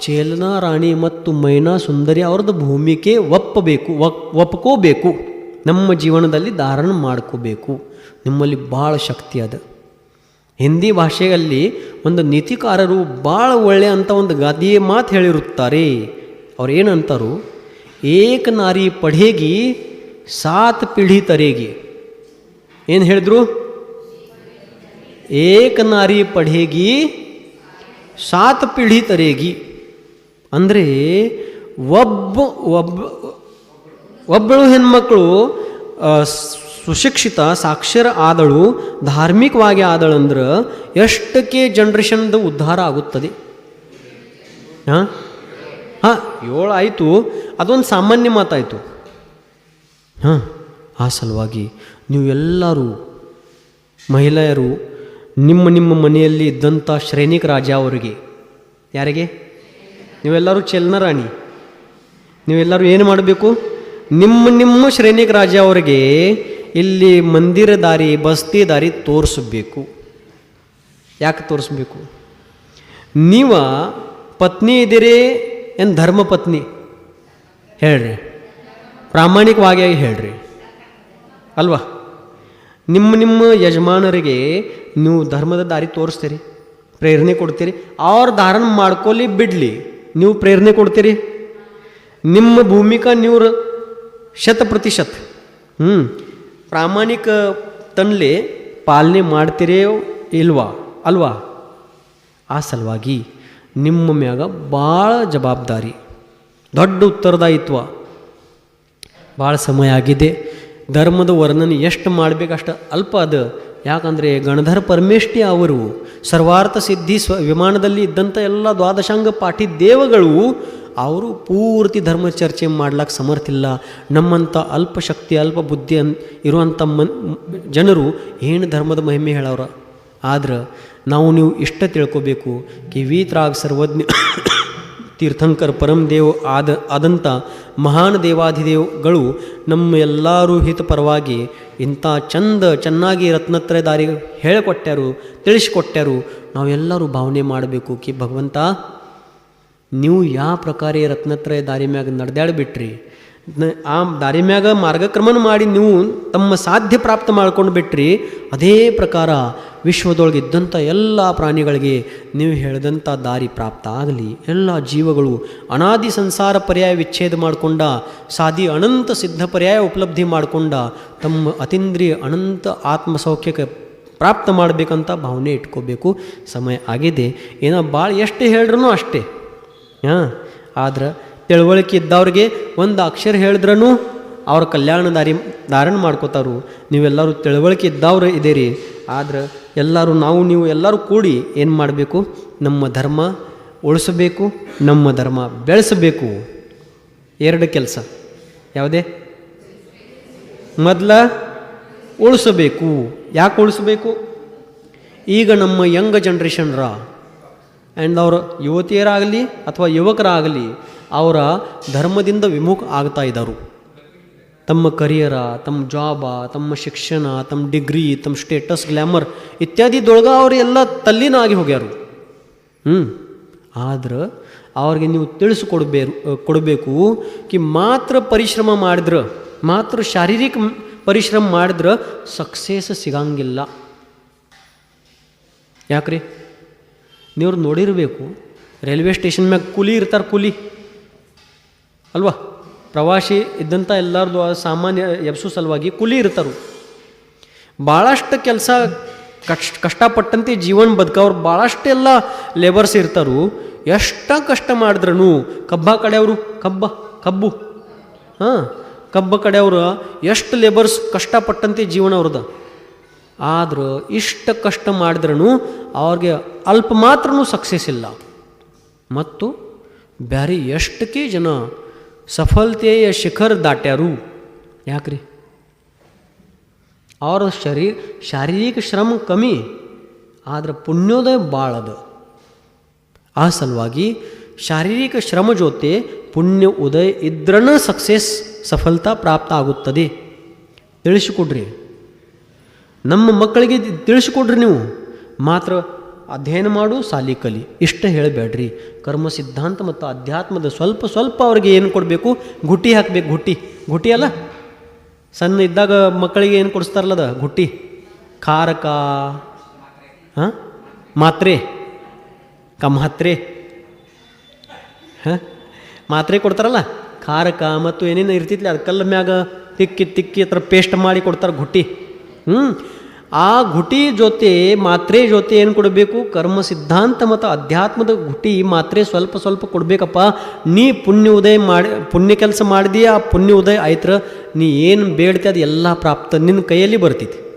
Speaker 1: ಚೇಲನಾ ರಾಣಿ ಮತ್ತು ಮೈನಾ ಸುಂದರಿ ಅವ್ರದ್ದು ಭೂಮಿಕೆ ಒಪ್ಪಬೇಕು, ಒಪ್, ಒಪ್ಕೋಬೇಕು. ನಮ್ಮ ಜೀವನದಲ್ಲಿ ಧಾರಣ ಮಾಡ್ಕೋಬೇಕು. ನಿಮ್ಮಲ್ಲಿ ಭಾಳ ಶಕ್ತಿ ಅದ. ಹಿಂದಿ ಭಾಷೆಯಲ್ಲಿ ಒಂದು ನೀತಿಕಾರರು ಭಾಳ ಒಳ್ಳೆ ಅಂತ ಒಂದು ಗಾದಿ ಮಾತು ಹೇಳಿರುತ್ತಾರೆ. ಅವ್ರು ಏನಂತಾರು? ಏಕ ನಾರಿ ಪಢೇಗಿ ಸಾತ್ ಪೀಢಿ ತರೇಗಿ. ಏನು ಹೇಳಿದ್ರು? ಏಕ ನಾರಿ ಪಢೇಗಿ ಸಾತ್ ಪೀಢಿ ತರೇಗಿ. ಅಂದರೆ ಒಬ್ಬ ಒಬ್ಬ ಒಬ್ಬಳು ಹೆಣ್ಮಕ್ಕಳು ಸುಶಿಕ್ಷಿತ, ಸಾಕ್ಷರ ಆದಳು, ಧಾರ್ಮಿಕವಾಗಿ ಆದಳಂದ್ರೆ ಎಷ್ಟಕ್ಕೆ ಜನ್ರೇಷನ್ದು ಉದ್ಧಾರ ಆಗುತ್ತದೆ? ಹಾಂ? ಹಾಂ, ಏಳು ಆಯಿತು. ಅದೊಂದು ಸಾಮಾನ್ಯ ಮಾತಾಯಿತು. ಹಾಂ, ಆ ಸಲುವಾಗಿ ನೀವು ಎಲ್ಲರೂ ಮಹಿಳೆಯರು, ನಿಮ್ಮ ನಿಮ್ಮ ಮನೆಯಲ್ಲಿ ಇದ್ದಂಥ ಶ್ರೇಣಿಕ ರಾಜ ಅವರಿಗೆ, ಯಾರಿಗೆ? ನೀವೆಲ್ಲರೂ ಚೆಲ್ನ ರಾಣಿ. ನೀವೆಲ್ಲರೂ ಏನು ಮಾಡಬೇಕು? ನಿಮ್ಮ ನಿಮ್ಮ ಶ್ರೇಣಿಕ ರಾಜ ಅವರಿಗೆ ಇಲ್ಲಿ ಮಂದಿರ ದಾರಿ, ಬಸ್ತಿ ದಾರಿ ತೋರಿಸಬೇಕು. ಯಾಕೆ ತೋರಿಸ್ಬೇಕು? ನೀವ ಪತ್ನಿ ಇದ್ದೀರಿ ಏನು ಧರ್ಮ ಪತ್ನಿ? ಹೇಳ್ರಿ. ಪ್ರಾಮಾಣಿಕವಾಗಿ ಹೇಳ್ರಿ. ಅಲ್ವಾ? ನಿಮ್ಮ ನಿಮ್ಮ ಯಜಮಾನರಿಗೆ ನೀವು ಧರ್ಮದ ದಾರಿ ತೋರಿಸ್ತೀರಿ, ಪ್ರೇರಣೆ ಕೊಡ್ತೀರಿ. ಅವ್ರ ಧಾರಣ ಮಾಡ್ಕೊಲಿ ಬಿಡಲಿ. ನೀವು ಪ್ರೇರಣೆ ಕೊಡ್ತೀರಿ. ನಿಮ್ಮ ಭೂಮಿಕಾ ನೀವು ಶತ ಪ್ರತಿಶತ. ಹ್ಞೂ ಪ್ರಾಮಾಣಿಕ ತನ್ಲೆ ಪಾಲನೆ ಮಾಡ್ತೀರೇ ಇಲ್ವಾ? ಅಲ್ವಾ? ಆ ಸಲುವಾಗಿ ನಿಮ್ಮ ಮ್ಯಾಗ ಭಾಳ ಜವಾಬ್ದಾರಿ. ದೊಡ್ಡ ಉತ್ತರದಾಯಿತ್ವ. ಭಾಳ ಸಮಯ ಆಗಿದೆ. ಧರ್ಮದ ವರ್ಣನೆ ಎಷ್ಟು ಮಾಡಬೇಕಷ್ಟು ಅಲ್ಪ ಅದು. ಯಾಕಂದರೆ ಗಣಧರ ಪರಮೇಷ್ಠಿ ಅವರು ಸರ್ವಾರ್ಥ ಸಿದ್ಧಿ ಸ್ವ ವಿಮಾನದಲ್ಲಿ ಇದ್ದಂಥ ಎಲ್ಲ ದ್ವಾದಶಾಂಗ ಪಾಠಿ ದೇವಗಳು ಅವರು ಪೂರ್ತಿ ಧರ್ಮ ಚರ್ಚೆ ಮಾಡ್ಲಿಕ್ಕೆ ಸಮರ್ಥಿಲ್ಲ. ನಮ್ಮಂಥ ಅಲ್ಪ ಶಕ್ತಿ, ಅಲ್ಪ ಬುದ್ಧಿ ಅನ್ ಇರುವಂಥ ಮನ್ ಜನರು ಏನು ಧರ್ಮದ ಮಹಿಮೆ ಹೇಳವ್ರ? ಆದ್ರೆ ನಾವು ನೀವು ಇಷ್ಟ ತಿಳ್ಕೊಬೇಕು. ಕಿವೀತ್ರಾಗ್ ಸರ್ವಜ್ಞ ತೀರ್ಥಂಕರ್ ಪರಮದೇವ್ ಆದ ಆದಂಥ ಮಹಾನ್ ದೇವಾಧಿದೇವ್ಗಳು ನಮ್ಮ ಎಲ್ಲರೂ ಹಿತ ಪರವಾಗಿ ಇಂಥ ಚಂದ ಚೆನ್ನಾಗಿ ರತ್ನತ್ರಯ ದಾರಿ ಹೇಳಿಕೊಟ್ಟರು ತಿಳಿಸಿಕೊಟ್ಟರು ನಾವೆಲ್ಲರೂ ಭಾವನೆ ಮಾಡಬೇಕು. ಕಿ ಭಗವಂತ ನೀವು ಯಾವ ಪ್ರಕಾರ ರತ್ನತ್ರಯ ದಾರಿ ಮ್ಯಾಗ ನಡೆದಾಡ್ಬಿಟ್ರಿ ಆ ದಾರಿ ಮ್ಯಾಗ ಮಾರ್ಗಕ್ರಮನ ಮಾಡಿ ನೀವು ತಮ್ಮ ಸಾಧ್ಯ ಪ್ರಾಪ್ತ ಮಾಡ್ಕೊಂಡು ಬಿಟ್ರಿ, ಅದೇ ಪ್ರಕಾರ ವಿಶ್ವದೊಳಗೆ ಇದ್ದಂಥ ಎಲ್ಲ ಪ್ರಾಣಿಗಳಿಗೆ ನೀವು ಹೇಳಿದಂಥ ದಾರಿ ಪ್ರಾಪ್ತ ಆಗಲಿ. ಎಲ್ಲ ಜೀವಗಳು ಅನಾದಿ ಸಂಸಾರ ಪರ್ಯಾಯ ವಿಚ್ಛೇದ ಮಾಡಿಕೊಂಡ, ಸಾದಿ ಅನಂತ ಸಿದ್ಧ ಪರ್ಯಾಯ ಉಪಲಬ್ಧಿ ಮಾಡಿಕೊಂಡ, ತಮ್ಮ ಅತೀಂದ್ರಿಯ ಅನಂತ ಆತ್ಮಸೌಖ್ಯಕ್ಕೆ ಪ್ರಾಪ್ತ ಮಾಡಬೇಕಂತ ಭಾವನೆ ಇಟ್ಕೋಬೇಕು. ಸಮಯ ಆಗಿದೆ. ಏನೋ ಭಾಳ ಎಷ್ಟು ಹೇಳ್ರೂ ಅಷ್ಟೇ. ಹಾಂ, ಆದ್ರೆ ತಿಳುವಳಿಕೆ ಇದ್ದವ್ರಿಗೆ ಒಂದು ಅಕ್ಷರ ಹೇಳಿದ್ರೂ ಅವ್ರ ಕಲ್ಯಾಣ ದಾರಿ, ಧಾರಣ ಮಾಡ್ಕೋತಾರು. ನೀವೆಲ್ಲರೂ ತಿಳುವಳಿಕೆ ಇದ್ದವ್ರು ಇದ್ದೀರಿ ಆದ್ರೆ ಎಲ್ಲರೂ ನಾವು, ನೀವು ಎಲ್ಲರೂ ಕೂಡಿ ಏನು ಮಾಡಬೇಕು? ನಮ್ಮ ಧರ್ಮ ಉಳಿಸಬೇಕು, ನಮ್ಮ ಧರ್ಮ ಬೆಳೆಸಬೇಕು. ಎರಡು ಕೆಲಸ. ಯಾವುದೇ? ಮೊದಲ ಉಳಿಸಬೇಕು. ಯಾಕೆ ಉಳಿಸಬೇಕು? ಈಗ ನಮ್ಮ ಯಂಗ್ ಜನ್ರೇಷನ್ರ ಆ್ಯಂಡ್ ಅವರ ಯುವತಿಯರಾಗಲಿ ಅಥವಾ ಯುವಕರಾಗಲಿ ಅವರ ಧರ್ಮದಿಂದ ವಿಮುಖ ಆಗ್ತಾ ಇದ್ದರು ತಮ್ಮ ಕರಿಯರ, ತಮ್ಮ ಜಾಬ ತಮ್ಮ ಶಿಕ್ಷಣ, ತಮ್ಮ ಡಿಗ್ರಿ ತಮ್ಮ ಸ್ಟೇಟಸ್ ಗ್ಲ್ಯಾಮರ್ ಇತ್ಯಾದಿದೊಳಗ ಅವ್ರು ಎಲ್ಲ ತಲ್ಲಿನ ಆಗಿ ಹೋಗ್ಯಾರು. ಹ್ಞೂ ಆದ್ರೆ ಅವ್ರಿಗೆ ನೀವು ತಿಳಿಸ್ಕೊಡ್ಬೇ, ಕೊಡಬೇಕು ಕಿ ಮಾತ್ರ ಪರಿಶ್ರಮ ಮಾಡಿದ್ರೆ, ಮಾತ್ರ ಶಾರೀರಿಕ ಪರಿಶ್ರಮ ಮಾಡಿದ್ರೆ ಸಕ್ಸೇಸ್ ಸಿಗಂಗಿಲ್ಲ. ಯಾಕ್ರಿ? ನೀವು ನೋಡಿರಬೇಕು. ರೈಲ್ವೆ ಸ್ಟೇಷನ್ ಮ್ಯಾಗ ಕೂಲಿ ಇರ್ತಾರೆ ಕೂಲಿ. ಅಲ್ವಾ? ಪ್ರವಾಸಿ ಇದ್ದಂಥ ಎಲ್ಲರದು ಸಾಮಾನ್ಯ ಎಬ್ಸು ಸಲುವಾಗಿ ಕೂಲಿ ಇರ್ತಾರೆ. ಭಾಳಷ್ಟು ಕೆಲಸ ಕಷ್ಟ ಕಷ್ಟಪಟ್ಟಂತೆ ಜೀವನ ಬದುಕವ್ರು ಭಾಳಷ್ಟೆಲ್ಲ ಲೇಬರ್ಸ್ ಇರ್ತಾರು. ಎಷ್ಟ ಕಷ್ಟ ಮಾಡಿದ್ರೂ ಕಬ್ಬ ಕಡೆಯವರು, ಕಬ್ಬ, ಕಬ್ಬು, ಹಾಂ, ಕಬ್ಬ ಕಡೆಯವರು ಎಷ್ಟು ಲೇಬರ್ಸ್ ಕಷ್ಟಪಟ್ಟಂತೆ ಜೀವನ ಅವ್ರದ. ಆದ್ರೆ ಇಷ್ಟ ಕಷ್ಟ ಮಾಡಿದ್ರೂ ಅವ್ರಿಗೆ ಅಲ್ಪ ಮಾತ್ರನೂ ಸಕ್ಸಸ್ ಇಲ್ಲ. ಮತ್ತು ಬ್ಯಾರೆ ಎಷ್ಟಕ್ಕೆ ಜನ ಸಫಲತೆಯ ಶಿಖರ್ ದಾಟ್ಯಾರು? ಯಾಕ್ರಿ? ಅವ್ರ ಶರೀರ ಶಾರೀರಿಕ ಶ್ರಮ ಕಮ್ಮಿ, ಆದರೆ ಪುಣ್ಯೋದಯ ಭಾಳ ಅದ. ಆ ಸಲುವಾಗಿ ಶಾರೀರಿಕ ಶ್ರಮ ಜೊತೆ ಪುಣ್ಯ ಉದಯ ಇದ್ರನ ಸಕ್ಸಸ್ ಸಫಲತಾ ಪ್ರಾಪ್ತ ಆಗುತ್ತದೆ. ತಿಳಿಸಿಕೊಡ್ರಿ. ನಮ್ಮ ಮಕ್ಕಳಿಗೆ ತಿಳಿಸಿಕೊಡ್ರಿ ನೀವು. ಮಾತ್ರ ಅಧ್ಯಯನ ಮಾಡು ಸಾಲಿ ಕಲಿ. ಇಷ್ಟ ಹೇಳಬೇಡ್ರಿ. ಕರ್ಮ ಸಿದ್ಧಾಂತ ಮತ್ತು ಅಧ್ಯಾತ್ಮದ ಸ್ವಲ್ಪ ಸ್ವಲ್ಪ ಅವ್ರಿಗೆ ಏನು ಕೊಡಬೇಕು? ಗುಟ್ಟಿ ಹಾಕಬೇಕು, ಗುಟ್ಟಿ. ಗುಟ್ಟಿ ಅಲ್ಲ? ಸಣ್ಣ ಇದ್ದಾಗ ಮಕ್ಕಳಿಗೆ ಏನು ಕೊಡಿಸ್ತಾರಲ್ಲ ಅದ? ಗುಟ್ಟಿ. ಖಾರಕ. ಹಾಂ? ಮಾತ್ರೆ. ಕಮ್ಹತ್ರೆ. ಹಾಂ? ಮಾತ್ರೆ ಕೊಡ್ತಾರಲ್ಲ? ಖಾರಕ ಮತ್ತು ಏನೇನು ಇರ್ತಿತ್ಲಿ ಅದು ಕಲ್ಲ ಮ್ಯಾಗ ತಿಕ್ಕಿ ತಿಕ್ಕಿ ಹತ್ರ ಪೇಸ್ಟ್ ಮಾಡಿ ಕೊಡ್ತಾರೆ ಗುಟ್ಟಿ. ಹ್ಞೂ ಆ ಘುಟಿ ಜೊತೆ ಮಾತ್ರೆ ಜೊತೆ ಏನು ಕೊಡಬೇಕು? ಕರ್ಮ ಸಿದ್ಧಾಂತ ಮತ್ತು ಅಧ್ಯಾತ್ಮದ ಘುಟಿ ಮಾತ್ರೆ ಸ್ವಲ್ಪ ಸ್ವಲ್ಪ ಕೊಡಬೇಕಪ್ಪ. ನೀ ಪುಣ್ಯ ಉದಯ ಮಾಡಿ, ಪುಣ್ಯ ಕೆಲಸ ಮಾಡಿದೀಯ, ಆ ಪುಣ್ಯ ಉದಯ ಆಯ್ತರ. ನೀ ಏನು ಬೇಡ್ತಿ ಅದು ಎಲ್ಲ ಪ್ರಾಪ್ತ ನಿನ್ನ ಕೈಯಲ್ಲಿ ಬರ್ತೈತಿ.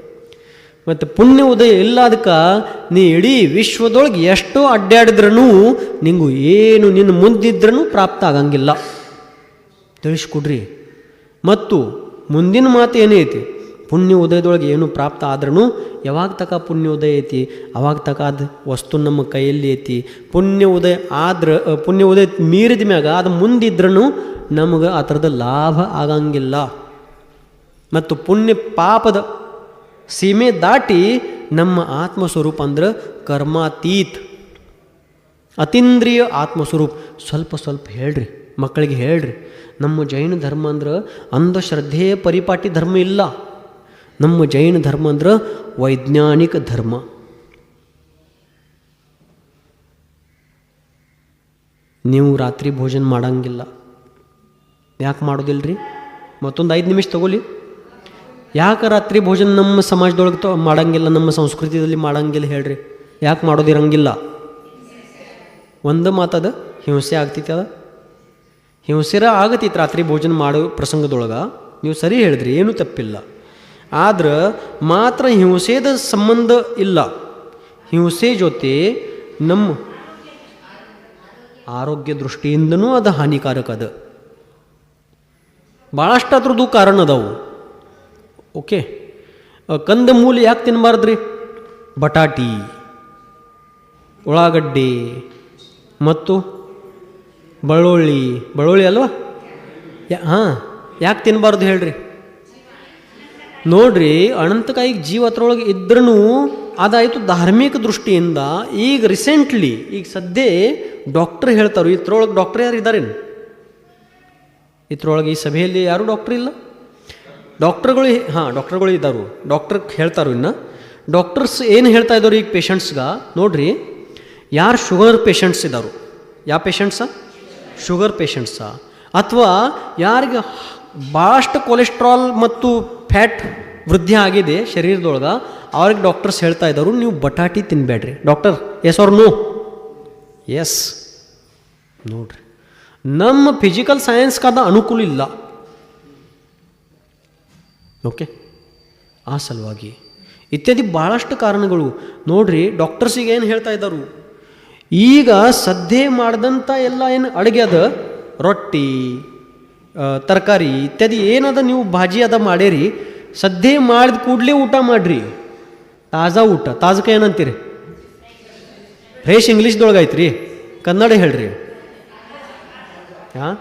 Speaker 1: ಮತ್ತು ಪುಣ್ಯ ಉದಯ ಇಲ್ಲ ಅದಕ್ಕೆ ನೀ ಇಡೀ ವಿಶ್ವದೊಳಗೆ ಎಷ್ಟೋ ಅಡ್ಡಾಡಿದ್ರೂ ನಿಂಗೂ ಏನು ನಿನ್ನ ಮುಂದಿದ್ರೂ ಪ್ರಾಪ್ತ ಆಗಂಗಿಲ್ಲ. ತಿಳಿಸ್ಕೊಡ್ರಿ. ಮತ್ತು ಮುಂದಿನ ಮಾತು ಏನೈತಿ ಪುಣ್ಯ ಉದಯದೊಳಗೆ ಏನು ಪ್ರಾಪ್ತ ಆದ್ರೂ ಯಾವಾಗ ತಕ ಪುಣ್ಯ ಉದಯ ಐತಿ? ಅವಾಗ ತಕ ಅದು ವಸ್ತು ನಮ್ಮ ಕೈಯಲ್ಲಿ ಐತಿ. ಪುಣ್ಯ ಉದಯ ಆದ್ರ ಪುಣ್ಯ ಉದಯ ಮೀರಿದ ಮ್ಯಾಗ ಅದು ಮುಂದಿದ್ರೂ ನಮಗೆ ಆ ಥರದ ಲಾಭ ಆಗಂಗಿಲ್ಲ. ಮತ್ತು ಪುಣ್ಯ ಪಾಪದ ಸೀಮೆ ದಾಟಿ ನಮ್ಮ ಆತ್ಮಸ್ವರೂಪ ಅಂದ್ರೆ ಕರ್ಮಾತೀತ್. ಅತೀಂದ್ರಿಯ ಆತ್ಮಸ್ವರೂಪ. ಸ್ವಲ್ಪ ಸ್ವಲ್ಪ ಹೇಳ್ರಿ, ಮಕ್ಕಳಿಗೆ ಹೇಳ್ರಿ. ನಮ್ಮ ಜೈನ ಧರ್ಮ ಅಂದ್ರೆ ಅಂಧಶ್ರದ್ಧೆಯ ಪರಿಪಾಟಿ ಧರ್ಮ ಇಲ್ಲ. ನಮ್ಮ ಜೈನ ಧರ್ಮ ಅಂದ್ರೆ ವೈಜ್ಞಾನಿಕ ಧರ್ಮ. ನೀವು ರಾತ್ರಿ ಭೋಜನ ಮಾಡಂಗಿಲ್ಲ. ಯಾಕೆ ಮಾಡೋದಿಲ್ರಿ? ಮತ್ತೊಂದು ಐದು ನಿಮಿಷ ತಗೊಳ್ಳಿ. ಯಾಕೆ ರಾತ್ರಿ ಭೋಜನ ನಮ್ಮ ಸಮಾಜದೊಳಗೆ ತ ಮಾಡಂಗಿಲ್ಲ, ನಮ್ಮ ಸಂಸ್ಕೃತಿಯಲ್ಲಿ ಮಾಡಂಗಿಲ್ಲ ಹೇಳ್ರಿ. ಯಾಕೆ ಮಾಡೋದಿರಂಗಿಲ್ಲ? ಒಂದು ಮಾತದ ಹಿಂಸೆ ಆಗ್ತೈತಿ ಅದ. ಹಿಂಸೆರ ಆಗತೈತಿ ರಾತ್ರಿ ಭೋಜನ ಮಾಡೋ ಪ್ರಸಂಗದೊಳಗೆ. ನೀವು ಸರಿ ಹೇಳಿದ್ರಿ, ಏನೂ ತಪ್ಪಿಲ್ಲ. ಆದ್ರೆ ಮಾತ್ರ ಹಿಂಸೆದ ಸಂಬಂಧ ಇಲ್ಲ. ಹಿಂಸೆ ಜೊತೆ ನಮ್ಮ ಆರೋಗ್ಯ ದೃಷ್ಟಿಯಿಂದನೂ ಅದು ಹಾನಿಕಾರಕ ಅದ. ಭಾಳಷ್ಟು ಅದ್ರದ್ದು ಕಾರಣ ಅದಾವು. ಓಕೆ? ಕಂದ ಮೂಲ ಯಾಕೆ ತಿನ್ನಬಾರ್ದ್ರಿ ಬಟಾಟಿ, ಉಳ್ಳಾಗಡ್ಡಿ ಮತ್ತು ಬೆಳ್ಳುಳ್ಳಿ. ಬೆಳ್ಳುಳ್ಳಿ ಅಲ್ವಾ? ಯಾ, ಹಾಂ, ಯಾಕೆ ತಿನ್ನಬಾರ್ದು ಹೇಳ್ರಿ? ನೋಡ್ರಿ ಅನಂತಕಾಯಿಗೆ ಜೀವ ಅದ್ರೊಳಗೆ ಇದ್ರೂ ಅದಾಯಿತು ಧಾರ್ಮಿಕ ದೃಷ್ಟಿಯಿಂದ. ಈಗ ರೀಸೆಂಟ್ಲಿ ಈಗ ಸದ್ಯ ಡಾಕ್ಟ್ರ್ ಹೇಳ್ತಾರೆ ಇದ್ರೊಳಗೆ ಡಾಕ್ಟ್ರ್ ಯಾರು ಇದ್ದಾರೇನು ಇದ್ರೊಳಗೆ ಈ ಸಭೆಯಲ್ಲಿ ಯಾರು ಡಾಕ್ಟ್ರ್ ಇಲ್ಲ? ಡಾಕ್ಟರ್ಗಳು ಹಾಂ ಡಾಕ್ಟ್ರುಗಳು ಇದ್ದಾರು. ಡಾಕ್ಟ್ರ್ ಹೇಳ್ತಾರು ಇನ್ನು. ಡಾಕ್ಟರ್ಸ್ ಏನು ಹೇಳ್ತಾ ಇದ್ದಾರೆ ಈಗ ಪೇಷಂಟ್ಸ್ಗೆ ನೋಡ್ರಿ, ಯಾರು ಶುಗರ್ ಪೇಷಂಟ್ಸ್ ಇದ್ದಾರು ಯಾವ ಪೇಷಂಟ್ಸ ಶುಗರ್ ಪೇಷಂಟ್ಸ ಅಥವಾ ಯಾರಿಗೆ ಭಾಳಷ್ಟು ಕೊಲೆಸ್ಟ್ರಾಲ್ ಮತ್ತು ಫ್ಯಾಟ್ ವೃದ್ಧಿ ಆಗಿದೆ ಶರೀರದೊಳಗೆ. ಅವ್ರಿಗೆ ಡಾಕ್ಟರ್ಸ್ ಹೇಳ್ತಾ ಇದ್ದರು, ನೀವು ಬಟಾಟಿ ತಿನ್ನಬೇಡ್ರಿ ಡಾಕ್ಟರ್ ಎಸ್ ಅವ್ರ ನೋ ಎಸ್ ನೋಡ್ರಿ. ನಮ್ಮ ಫಿಸಿಕಲ್ ಸೈನ್ಸ್ಗಾದ ಅನುಕೂಲ ಇಲ್ಲ. ಓಕೆ ಆ ಸಲುವಾಗಿ ಇತ್ಯಾದಿ ಭಾಳಷ್ಟು ಕಾರಣಗಳು. ನೋಡ್ರಿ ಡಾಕ್ಟರ್ಸಿಗೆ ಏನು ಹೇಳ್ತಾ ಇದ್ದಾರು? ಈಗ ಸದ್ಯ ಮಾಡಿದಂಥ ಎಲ್ಲ ಏನು ಅಡುಗೆ ಅದ? ರೊಟ್ಟಿ. ತರಕಾರಿ ಇತ್ಯಾದಿ ಏನದ ನೀವು ಭಾಜಿ ಅದ ಮಾಡೇರಿ ಸದ್ಯ ಮಾಡಿದ ಕೂಡಲೇ ಊಟ ಮಾಡಿರಿ. ತಾಜಾ ಊಟ, ತಾಜಕ ಏನಂತೀರಿ? ಫ್ರೇಶ್ ಇಂಗ್ಲೀಷ್ದೊಳಗೆ ಐತ್ರಿ, ಕನ್ನಡ ಹೇಳ್ರಿ. ಹಾಂ?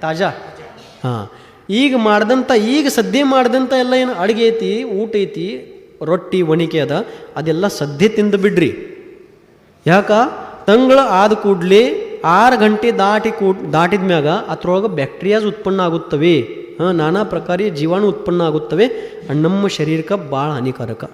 Speaker 1: ತಾಜಾ? ಹಾಂ. ಈಗ ಮಾಡ್ದಂಥ ಈಗ ಸದ್ಯ ಮಾಡ್ದಂಥ ಎಲ್ಲ ಏನು ಅಡುಗೆ ಐತಿ, ಊಟ ಐತಿ, ರೊಟ್ಟಿ, ಒಣಿಕೆ ಅದ, ಅದೆಲ್ಲ ಸದ್ಯ ತಿಂದು ಬಿಡ್ರಿ. ಯಾಕ? ತಂಗಳ ಆದ ಕೂಡಲೇ ಆರು ಗಂಟೆ ದಾಟಿ ಕೂಟ್ ದಾಟಿದ ಮ್ಯಾಗ ಅದ್ರೊಳಗೆ ಬ್ಯಾಕ್ಟೀರಿಯಾಸ್ ಉತ್ಪನ್ನ ಆಗುತ್ತವೆ. ಹಾಂ, ನಾನಾ ಪ್ರಕಾರ ಜೀವಾಣು ಉತ್ಪನ್ನ ಆಗುತ್ತವೆ. ನಮ್ಮ ಶರೀರಕ್ಕೆ ಭಾಳ ಹಾನಿಕಾರಕ.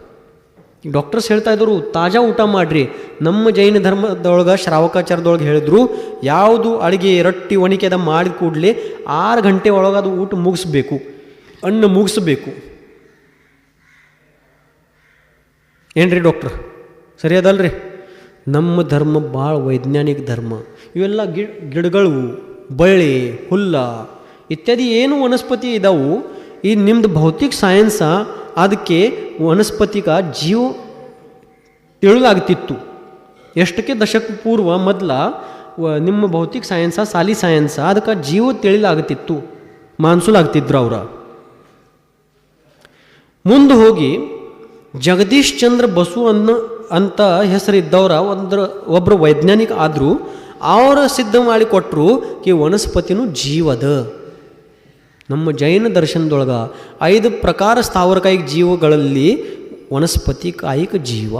Speaker 1: ಡಾಕ್ಟರ್ಸ್ ಹೇಳ್ತಾ ಇದ್ರು, ತಾಜಾ ಊಟ ಮಾಡಿರಿ. ನಮ್ಮ ಜೈನ ಧರ್ಮದೊಳಗೆ, ಶ್ರಾವಕಾಚಾರದೊಳಗೆ ಹೇಳಿದ್ರು, ಯಾವುದು ಅಡುಗೆ ರೊಟ್ಟಿ ಒಣಿಕೆದ ಮಾಡಿದ ಕೂಡಲೇ ಆರು ಗಂಟೆ ಒಳಗೆ ಅದು ಊಟ ಮುಗಿಸ್ಬೇಕು. ಅನ್ನ ಮುಗಿಸ್ಬೇಕು. ಏನ್ರಿ ಡಾಕ್ಟ್ರ್? ಸರಿ ಅದಲ್ರಿ? ನಮ್ಮ ಧರ್ಮ ಭಾಳ ವೈಜ್ಞಾನಿಕ ಧರ್ಮ. ಇವೆಲ್ಲ ಗಿ, ಗಿಡಗಳು, ಬಳ್ಳಿ, ಹುಲ್ಲ ಇತ್ಯಾದಿ ಏನು ವನಸ್ಪತಿ ಇದಾವು, ಈ ನಿಮ್ದು ಭೌತಿಕ ಸೈನ್ಸ ಅದಕ್ಕೆ ವನಸ್ಪತಿಗ ಜೀವ ತಿಳಿದಾಗ್ತಿತ್ತು ಎಷ್ಟಕ್ಕೆ ದಶಕ ಪೂರ್ವ ಮೊದಲ ನಿಮ್ಮ ಭೌತಿಕ ಸೈನ್ಸ ಸಾಲಿ ಸೈನ್ಸ ಅದಕ್ಕೆ ಜೀವ ತಿಳಿಲಾಗ್ತಿತ್ತು, ಮಾನ್ಸುಲಾಗ್ತಿದ್ರು ಅವರ. ಮುಂದೆ ಹೋಗಿ ಜಗದೀಶ್ ಚಂದ್ರ ಬಸು ಅನ್ನೋ ಅಂತ ಹೆಸರಿದ್ದವರ ಒಂದ್ರ ಒಬ್ಬರು ವೈಜ್ಞಾನಿಕ ಆದರೂ ಅವರ ಸಿದ್ಧ ಮಾಡಿ ಕೊಟ್ಟರು ಕಿ ವನಸ್ಪತಿನೂ ಜೀವದ. ನಮ್ಮ ಜೈನ ದರ್ಶನದೊಳಗ ಐದು ಪ್ರಕಾರ ಸ್ಥಾವರಕಾಯಿಕ ಜೀವಗಳಲ್ಲಿ ವನಸ್ಪತಿ ಕಾಯಿಕ ಜೀವ.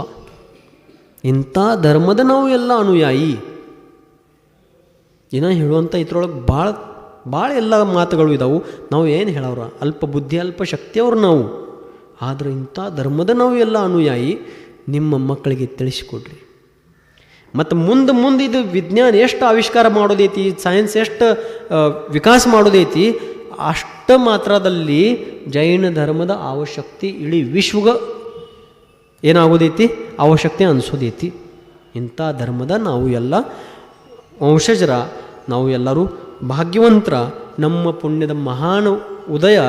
Speaker 1: ಇಂಥ ಧರ್ಮದ ನಾವು ಎಲ್ಲ ಅನುಯಾಯಿ. ಏನೋ ಹೇಳುವಂಥ ಇದ್ರೊಳಗೆ ಭಾಳ ಭಾಳ ಎಲ್ಲ ಮಾತುಗಳು ಇದಾವೆ. ನಾವು ಏನು ಹೇಳೋರ ಅಲ್ಪ ಬುದ್ಧಿ, ಅಲ್ಪ ಶಕ್ತಿಯವ್ರು ನಾವು. ಆದರೆ ಇಂಥ ಧರ್ಮದ ನಾವು ಎಲ್ಲ ಅನುಯಾಯಿ. ನಿಮ್ಮ ಮಕ್ಕಳಿಗೆ ತಿಳಿಸಿಕೊಡ್ರಿ. ಮತ್ತು ಮುಂದೆ ಮುಂದೆ ಇದು ವಿಜ್ಞಾನ ಎಷ್ಟು ಆವಿಷ್ಕಾರ ಮಾಡೋದೈತಿ ಸೈನ್ಸ್ ಎಷ್ಟು ವಿಕಾಸ ಮಾಡೋದೈತಿ, ಅಷ್ಟು ಮಾತ್ರದಲ್ಲಿ ಜೈನ ಧರ್ಮದ ಅವಶಕ್ತಿ ಇಡೀ ವಿಶ್ವಗ ಏನಾಗೋದೈತಿ, ಅವಶಕ್ತಿ ಅನಿಸೋದೈತಿ. ಇಂಥ ಧರ್ಮದ ನಾವು ಎಲ್ಲ ವಂಶಜರ, ನಾವು ಎಲ್ಲರೂ ಭಾಗ್ಯವಂತರ, ನಮ್ಮ ಪುಣ್ಯದ ಮಹಾನ್ ಉದಯ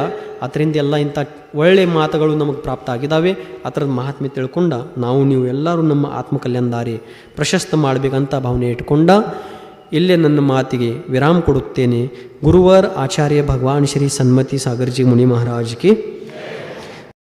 Speaker 1: ಅದರಿಂದ ಎಲ್ಲ ಇಂಥ ಒಳ್ಳೆಯ ಮಾತುಗಳು ನಮಗೆ ಪ್ರಾಪ್ತ ಆಗಿದ್ದಾವೆ ಅದರದ್ದು ಮಹಾತ್ಮೆ ತಿಳ್ಕೊಂಡ ನಾವು ನೀವು ಎಲ್ಲರೂ ನಮ್ಮ ಆತ್ಮಕಲ್ಯಾಣದಾರಿ ಪ್ರಶಸ್ತ ಮಾಡಬೇಕಂತ ಭಾವನೆ ಇಟ್ಕೊಂಡ ಇಲ್ಲೇ ನನ್ನ ಮಾತಿಗೆ ವಿರಾಮ ಕೊಡುತ್ತೇನೆ. ಗುರುವರ್ ಆಚಾರ್ಯ ಭಗವಾನ್ ಶ್ರೀ ಸನ್ಮತಿ ಸಾಗರ್ಜಿ ಮುನಿ ಮಹಾರಾಜ್ ಕಿ